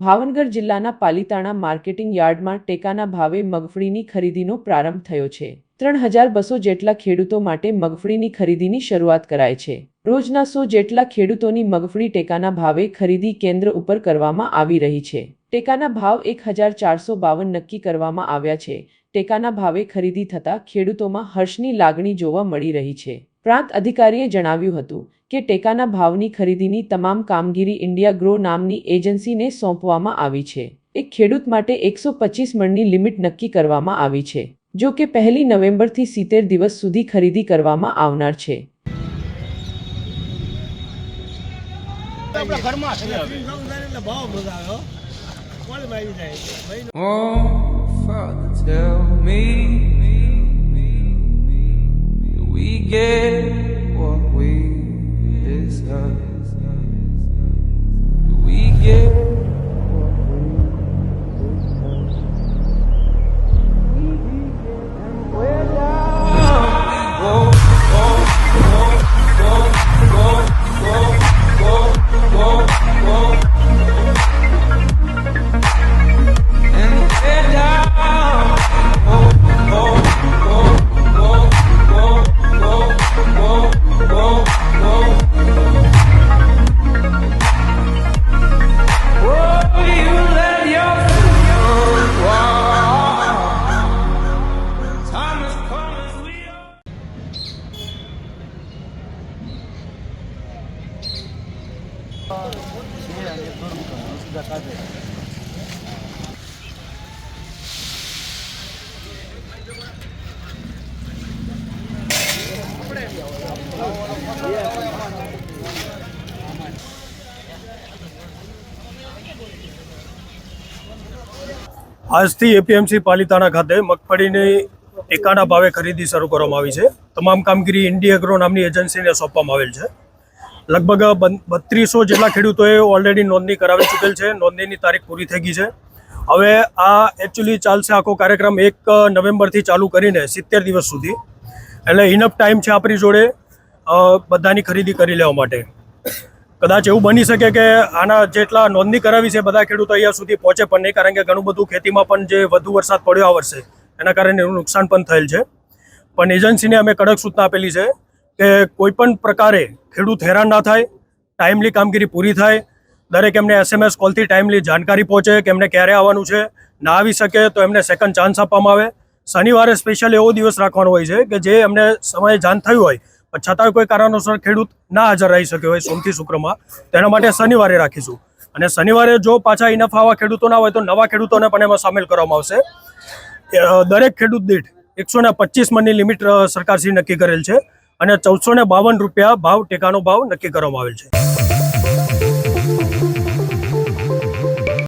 ભાવનગર જિલ્લાના પાલીતાણા માર્કેટિંગ યાર્ડમાં ટેકાના ભાવે મગફળીની ખરીદીનો પ્રારંભ થયો છે. ત્રણ હજાર બસો જેટલા ખેડૂતો માટે મગફળીની ખરીદીની શરૂઆત કરાય છે. રોજના સો જેટલા ખેડૂતોની મગફળી ટેકાના ભાવે ખરીદી કેન્દ્ર ઉપર કરવામાં આવી રહી છે. ટેકાના ભાવ એક હજાર ચારસો બાવન નક્કી કરવામાં આવ્યા છે. ટેકાના ભાવે ખરીદી થતાં ખેડૂતોમાં હર્ષની લાગણી જોવા મળી રહી છે. પ્રાંત અધિકારીએ જણાવ્યું હતું કે ટેકાના ભાવની ખરીદીની તમામ કામગીરી ઇન્ડિયા ગ્રો નામની એજન્સીને સોંપવામાં આવી છે. એક ખેડૂત માટે એકસો પચીસ મણની લિમિટ નક્કી કરવામાં આવી છે જો કે પહેલી નવેમ્બરથી સિત્તેર દિવસ સુધી ખરીદી કરવામાં આવનાર છે. આપણા ઘરમાં ભાવ મજા આવ્યો કોણ આવી જાય ભાઈ Oh, Father, tell me, આજથી એપીએમસી પાલિતાણા ખાતે મગફળીની ટેકાના ભાવે ખરીદી શરૂ કરવામાં આવી છે. તમામ કામગીરી ઇન્ડિયા એગ્રો નામની એજન્સીને સોંપવામાં આવેલ છે. લગભગ બત્રીસો જેટલા ખેડૂતોએ ઓલરેડી નોંધણી કરાવી ચૂકેલ છે. નોંધણીની તારીખ પૂરી થઈ ગઈ છે. હવે આ એકચ્યુઅલી ચાલશે આખો કાર્યક્રમ એક નવેમ્બરથી ચાલુ કરીને સિત્તેર દિવસ સુધી. એટલે ઇનફ ટાઈમ છે આપણી જોડે બધાની ખરીદી કરી લેવા માટે. કદાચ એવું બની શકે કે આના જેટલા નોંધણી કરાવી છે બધા ખેડૂતો અહીંયા સુધી પહોંચે પણ નહીં, કારણ કે ઘણું બધું ખેતીમાં પણ જે વધુ વરસાદ પડ્યો આ વર્ષે, એના કારણે એનું નુકસાન પણ થયેલ છે. પણ એજન્સીને અમે કડક સૂચના આપેલી છે કે કોઈપણ પ્રકારે ખેડૂત હેરાન ના થાય ટાઈમલી કામગીરી પૂરી થાય, દરેક એમને એસએમએસ કોલથી ટાઈમલી જાણકારી પહોંચે કે એમને ક્યારે આવવાનું છે, ના આવી શકે તો એમને સેકન્ડ ચાન્સ આપવામાં આવે. શનિવારે સ્પેશિયલ એવો દિવસ રાખવાનો હોય છે કે જે એમને સમયે જાણ થયું હોય, પણ છતાંય કોઈ કારણોસર ખેડૂત ના હાજર રહી શકે હોય સોમથી શુક્રમાં. તેના માટે શનિવારે રાખીશું. અને શનિવારે જો પાછા ઇનફ આવા ખેડૂતો ના હોય તો નવા ખેડૂતોને પણ એમાં સામેલ કરવામાં આવશે. દરેક ખેડૂત દીઠ એકસો ને પચીસ મનની લિમિટ સરકારશ્રી નક્કી કરેલ છે. અને ચૌદસો બાવન રૂપિયા ભાવ ટેકાનો ભાવ નક્કી કરવામાં આવેલ છે.